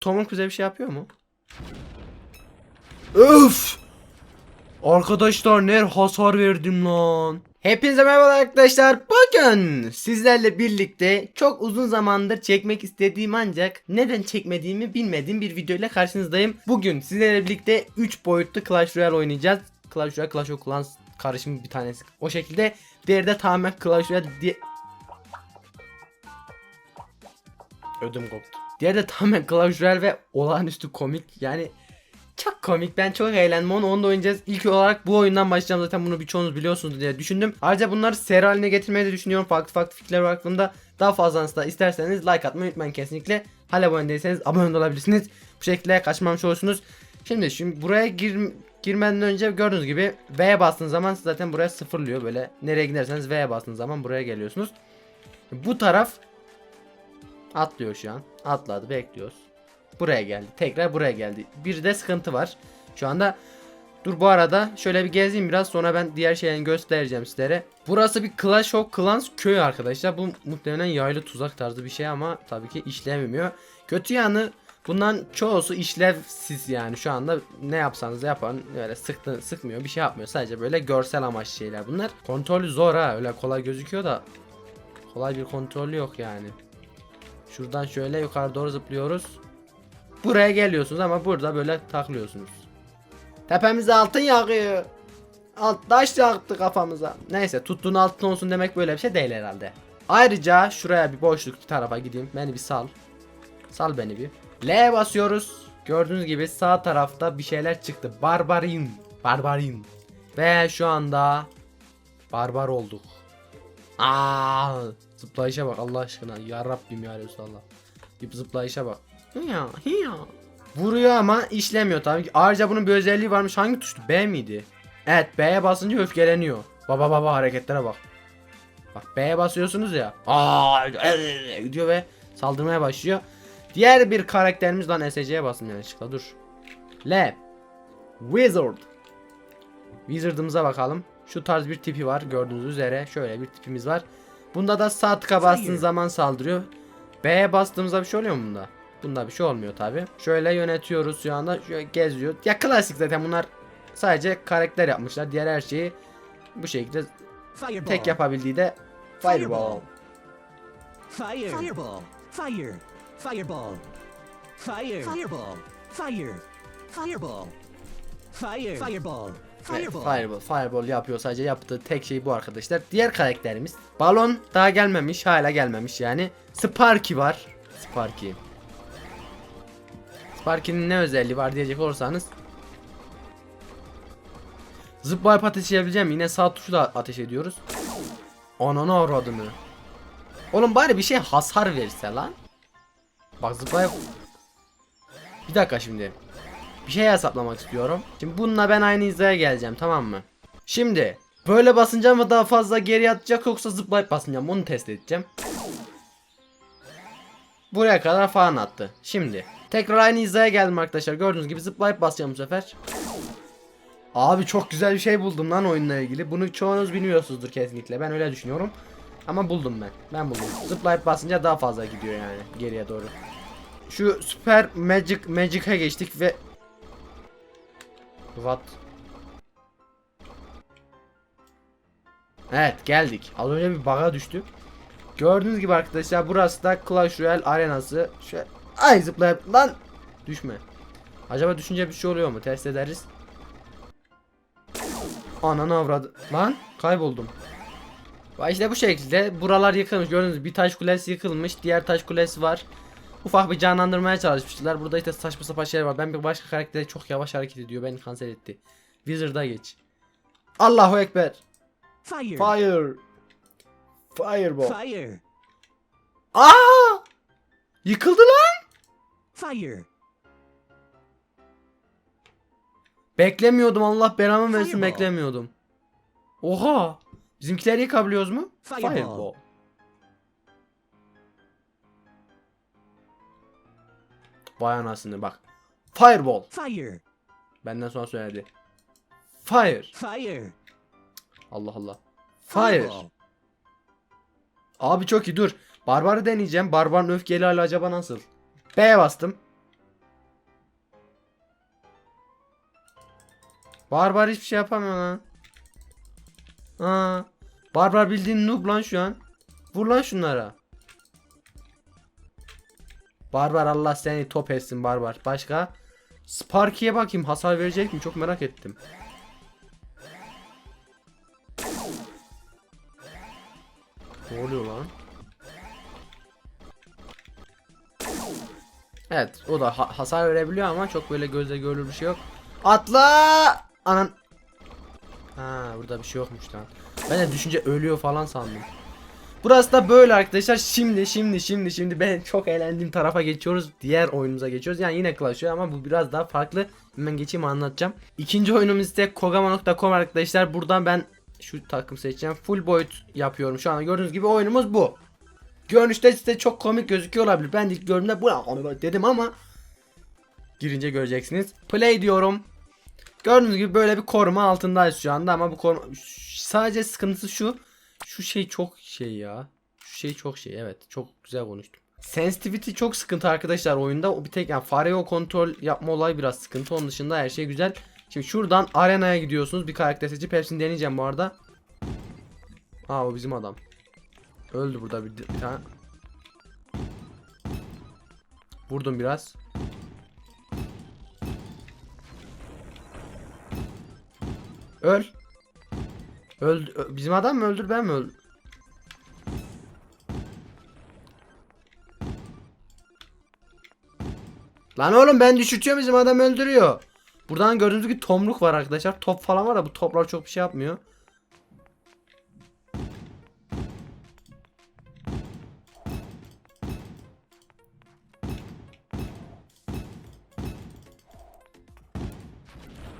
Tomruk bize bir şey yapıyor mu? Öf! Arkadaşlar ne hasar verdim lan. Hepinize merhaba arkadaşlar. Bugün sizlerle birlikte çok uzun zamandır çekmek istediğim ancak neden çekmediğimi bilmediğim bir video ile karşınızdayım. Bugün sizlerle birlikte 3 boyutlu Clash Royale oynayacağız. Clash Royale, Clash of Clans karışımı bir tanesi. O şekilde diğeri de tamamen Clash Royale diye... Ödüm koptu. Diğeri de tamamen Royale ve olağanüstü komik. Yani çok komik. Ben çok eğlendim. Onu, onu da oynayacağız. İlk olarak bu oyundan başlayacağım. Zaten bunu birçoğunuz biliyorsunuz diye düşündüm. Ayrıca bunları seri haline getirmeyi de düşünüyorum. Farklı farklı fikirler var aklımda. Daha fazlasını da isterseniz like atmayı unutmayın kesinlikle. Hala abone değilseniz abone olabilirsiniz. Bu şekilde kaçmamış olursunuz. Şimdi şimdi buraya gir, girmeden önce gördüğünüz gibi V'ye bastığınız zaman zaten buraya sıfırlıyor. Böyle nereye giderseniz V'ye bastığınız zaman buraya geliyorsunuz. Bu taraf atlıyor şu an. Atladı bekliyoruz. Buraya geldi. Tekrar buraya geldi. Bir de sıkıntı var. Şu anda Dur bu arada şöyle bir gezeyim biraz sonra ben diğer şeylerini göstereceğim sizlere. Burası bir Clash of Clans köyü arkadaşlar. Bu muhtemelen yaylı tuzak tarzı bir şey ama tabii ki işlemiyor. Kötü yanı bundan çoğusu işlevsiz yani şu anda ne yapsanız yapın öyle sıktı, sıkmıyor bir şey yapmıyor. Sadece böyle görsel amaçlı şeyler bunlar. Kontrolü zor ha öyle kolay gözüküyor da kolay bir kontrolü yok yani. Şuradan şöyle yukarı doğru zıplıyoruz. Buraya geliyorsunuz ama burada böyle taklıyorsunuz. Tepemize altın yağıyor. Alt taş yaktı kafamıza. Neyse tuttuğun altın olsun demek böyle bir şey değil herhalde. Ayrıca şuraya bir boşluk tarafa gideyim. Beni bir sal. Sal beni bir. L basıyoruz. Gördüğünüz gibi sağ tarafta bir şeyler çıktı. Barbarin. Barbarin. Ve şu anda barbar olduk. Aa, zıplayışa bak Allah aşkına. Ya Rabbim ya Resulallah. Bir zıplayışa bak. Hiya, hiya. Vuruyor ama işlemiyor tabii ki. Ayrıca bunun bir özelliği varmış. Hangi tuştu? B miydi? Evet B'ye basınca öfkeleniyor. Baba baba hareketlere bak. Bak B'ye basıyorsunuz ya. Aa gidiyor ve saldırmaya başlıyor. Diğer bir karakterimiz lan SC'ye basın yanlışlıkla dur. L. Wizard. Wizard'ımıza bakalım. Şu tarz bir tipi var gördüğünüz üzere. Şöyle bir tipimiz var. Bunda da sağ tıka bastığınız zaman saldırıyor. B'ye bastığımızda bir şey oluyor mu bunda? Bunda bir şey olmuyor tabi. Şöyle yönetiyoruz şu anda. Şöyle geziyor. Ya klasik zaten bunlar sadece karakter yapmışlar. Diğer her şeyi bu şekilde Fireball. tek yapabildiği de Fireball. Fire. Fireball. Fire. Fireball. Fire. Fireball. Fire. Fireball. Fire. Fireball. Evet, Fireball. Fireball. Fireball yapıyor sadece yaptığı tek şey bu arkadaşlar. Diğer karakterimiz Balon daha gelmemiş hala gelmemiş yani. Sparky var. Sparky. Sparky'nin ne özelliği var diyecek olursanız. Zıplayıp ateş edebileceğim yine sağ tuşla ateş ediyoruz. Ananı avradını. Oğlum bari bir şey hasar verse lan. Bak zıplayıp. Bir dakika şimdi. Bir şey hesaplamak istiyorum. Şimdi bununla ben aynı hizaya geleceğim tamam mı? Şimdi böyle basınca mı daha fazla geri atacak yoksa zıplayıp basınca onu test edeceğim. Buraya kadar falan attı. Şimdi tekrar aynı hizaya geldim arkadaşlar. Gördüğünüz gibi zıplayıp basacağım bu sefer. Abi çok güzel bir şey buldum lan oyunla ilgili. Bunu çoğunuz bilmiyorsunuzdur kesinlikle. Ben öyle düşünüyorum. Ama buldum ben. Ben buldum. Zıplayıp basınca daha fazla gidiyor yani geriye doğru. Şu süper magic magic'a geçtik ve What? Evet geldik. Az önce bir bug'a düştük. Gördüğünüz gibi arkadaşlar burası da Clash Royale arenası. Şöyle ay zıplayıp lan düşme. Acaba düşünce bir şey oluyor mu? Test ederiz. Ananı avradı. Lan kayboldum. Vay işte bu şekilde buralar yıkılmış. Gördüğünüz gibi bir taş kulesi yıkılmış. Diğer taş kulesi var. Ufak bir canlandırmaya çalışmışlar. Burada işte saçma sapan şeyler var. Ben bir başka karakteri çok yavaş hareket ediyor. Beni kanser etti. Wizard'a geç. Allahu Ekber. Fire. Fire. Fireball. Fire. Aa! Yıkıldı lan. Fire. Beklemiyordum Allah belamı versin Fireball. beklemiyordum. Oha. Bizimkileri yıkabiliyoruz mu? Fireball. Vay anasını bak. Fireball. Fire. Benden sonra söyledi. Fire. Fire. Allah Allah. Fire. Fireball. Abi çok iyi dur. Barbarı deneyeceğim. Barbarın öfkeli hali acaba nasıl? B bastım. Barbar hiçbir şey yapamıyor lan. Aa, barbar bildiğin noob lan şu an. Vur lan şunlara. Barbar Allah seni top etsin Barbar. Başka? Sparky'ye bakayım hasar verecek mi? Çok merak ettim. Ne oluyor lan? Evet o da ha- hasar verebiliyor ama çok böyle gözle görülür bir şey yok. Atla! Anan. Ha burada bir şey yokmuş lan. Ben de düşünce ölüyor falan sandım. Burası da böyle arkadaşlar. Şimdi şimdi şimdi şimdi ben çok eğlendiğim tarafa geçiyoruz. Diğer oyunumuza geçiyoruz. Yani yine Clash ama bu biraz daha farklı. Hemen geçeyim anlatacağım. İkinci oyunumuz ise kogama.com arkadaşlar. Buradan ben şu takım seçeceğim. Full boyut yapıyorum. Şu an gördüğünüz gibi oyunumuz bu. Görünüşte size çok komik gözüküyor olabilir. Ben de ilk gördüğümde bu ne dedim ama girince göreceksiniz. Play diyorum. Gördüğünüz gibi böyle bir koruma altındayız şu anda ama bu koruma sadece sıkıntısı şu. Şu şey çok şey ya. Şu şey çok şey evet. Çok güzel konuştum. Sensitivity çok sıkıntı arkadaşlar oyunda. O bir tek yani fare o kontrol yapma olayı biraz sıkıntı. Onun dışında her şey güzel. Şimdi şuradan arenaya gidiyorsunuz. Bir karakter seçip hepsini deneyeceğim bu arada. Aa o bizim adam. Öldü burada bir, tane. Vurdum biraz. Öl. Öldü. Bizim adam mı öldür ben mi öldür? Lan oğlum ben düşürtüyorum bizim adam öldürüyor. Buradan gördüğünüz gibi tomruk var arkadaşlar. Top falan var da bu toplar çok bir şey yapmıyor.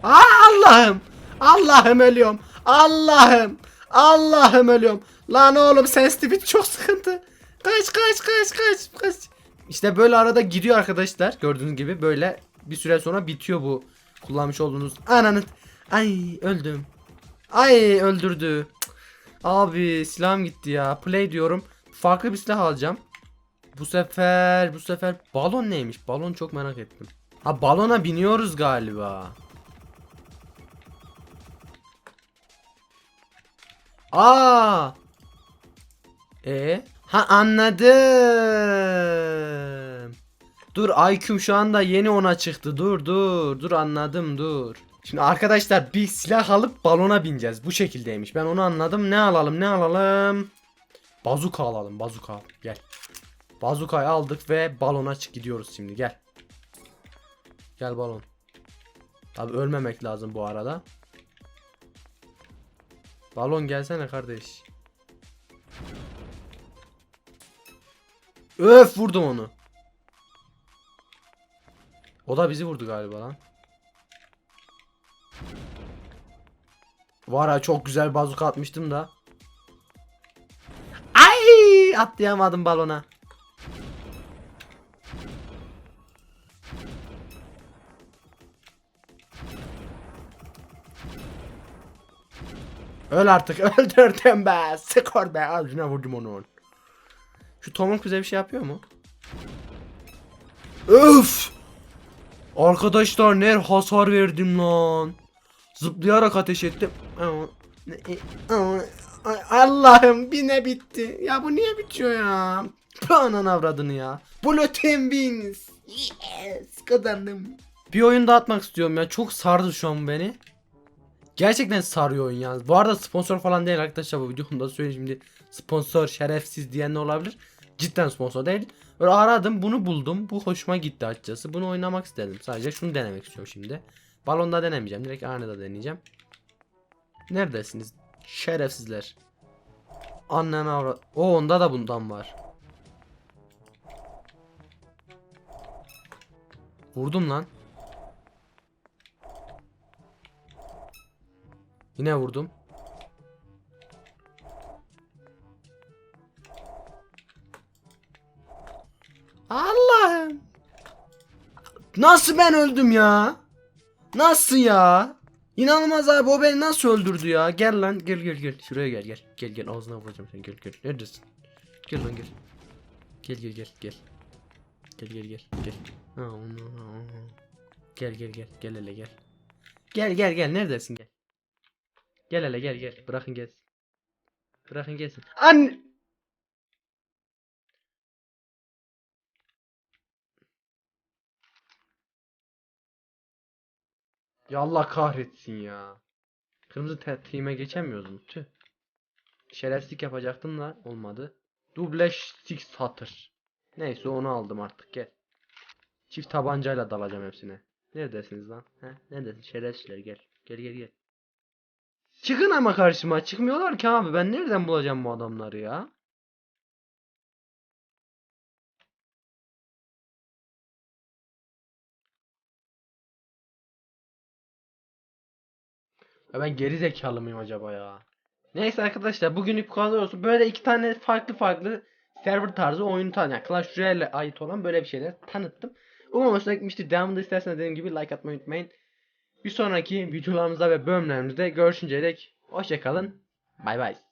Aa Allah'ım. Allah'ım ölüyorum. Allah'ım. Allah'ım ölüyorum. Lan oğlum sensitivity çok sıkıntı. Kaç kaç kaç kaç kaç. İşte böyle arada gidiyor arkadaşlar. Gördüğünüz gibi böyle bir süre sonra bitiyor bu kullanmış olduğunuz ananı. Ay öldüm. Ay öldürdü. Abi silahım gitti ya. Play diyorum. Farklı bir silah alacağım. Bu sefer bu sefer balon neymiş? Balon çok merak ettim. Ha balona biniyoruz galiba. Aa! E ha anladım. Dur IQ'm şu anda yeni ona çıktı. Dur dur dur anladım dur. Şimdi arkadaşlar bir silah alıp balona bineceğiz. Bu şekildeymiş. Ben onu anladım. Ne alalım ne alalım? Bazuka alalım bazuka. Gel. Bazukayı aldık ve balona çık gidiyoruz şimdi gel. Gel balon. Tabi ölmemek lazım bu arada. Balon gelsene kardeş. Öf vurdum onu. O da bizi vurdu galiba lan. Var ha çok güzel bazuka atmıştım da. Ay atlayamadım balona. Öl artık öldürdüm be. Skor be. Ağzına vurdum onu. Şu Tomruk bize bir şey yapıyor mu? Öf! Arkadaşlar ne hasar verdim lan. Zıplayarak ateş ettim. Allah'ım bine bitti. Ya bu niye bitiyor ya? Anan avradını ya. Blood wins. Yes kazandım. Bir oyun daha atmak istiyorum ya. Çok sardı şu an beni. Gerçekten sarıyor oyun yalnız. Bu arada sponsor falan değil arkadaşlar bu videomda da söyleyeyim şimdi. Sponsor şerefsiz diyen ne olabilir? Cidden sponsor değil. Böyle aradım bunu buldum. Bu hoşuma gitti açıkçası. Bunu oynamak istedim. Sadece şunu denemek istiyorum şimdi. Balonda denemeyeceğim. Direkt arenada deneyeceğim. Neredesiniz? Şerefsizler. Annen avrat. O onda da bundan var. Vurdum lan. Yine vurdum. Allah'ım. Nasıl ben öldüm ya? Nasıl ya? İnanılmaz abi o beni nasıl öldürdü ya? Gel lan gel gel gel. Şuraya gel gel. Gel gel ağzına vuracağım seni gel gel. Neredesin? Gel lan gel. Gel gel gel gel. Gel gel gel gel. Gel gel gel gel hele gel. Gel gel gel neredesin gel. Gel hele gel gel. Bırakın gelsin. Bırakın gelsin. An Ya Allah kahretsin ya. Kırmızı te- team'e geçemiyoruz mu? Tüh. Şerefsizlik yapacaktım da olmadı. Duble six satır. Neyse onu aldım artık gel. Çift tabancayla dalacağım hepsine. Neredesiniz lan? He? Neredesin? Şerefsizler gel. Gel gel gel. Çıkın ama karşıma. Çıkmıyorlar ki abi. Ben nereden bulacağım bu adamları ya? Ya ben geri zekalı mıyım acaba ya? Neyse arkadaşlar bugünlük bu kadar olsun. Böyle iki tane farklı farklı server tarzı oyun tanı yani Clash Royale'le ait olan böyle bir şeyler tanıttım. Umarım hoşuna gitmiştir. Devamında isterseniz dediğim gibi like atmayı unutmayın. Bir sonraki videolarımızda ve bölümlerimizde görüşünceye dek hoşçakalın. Bay bay.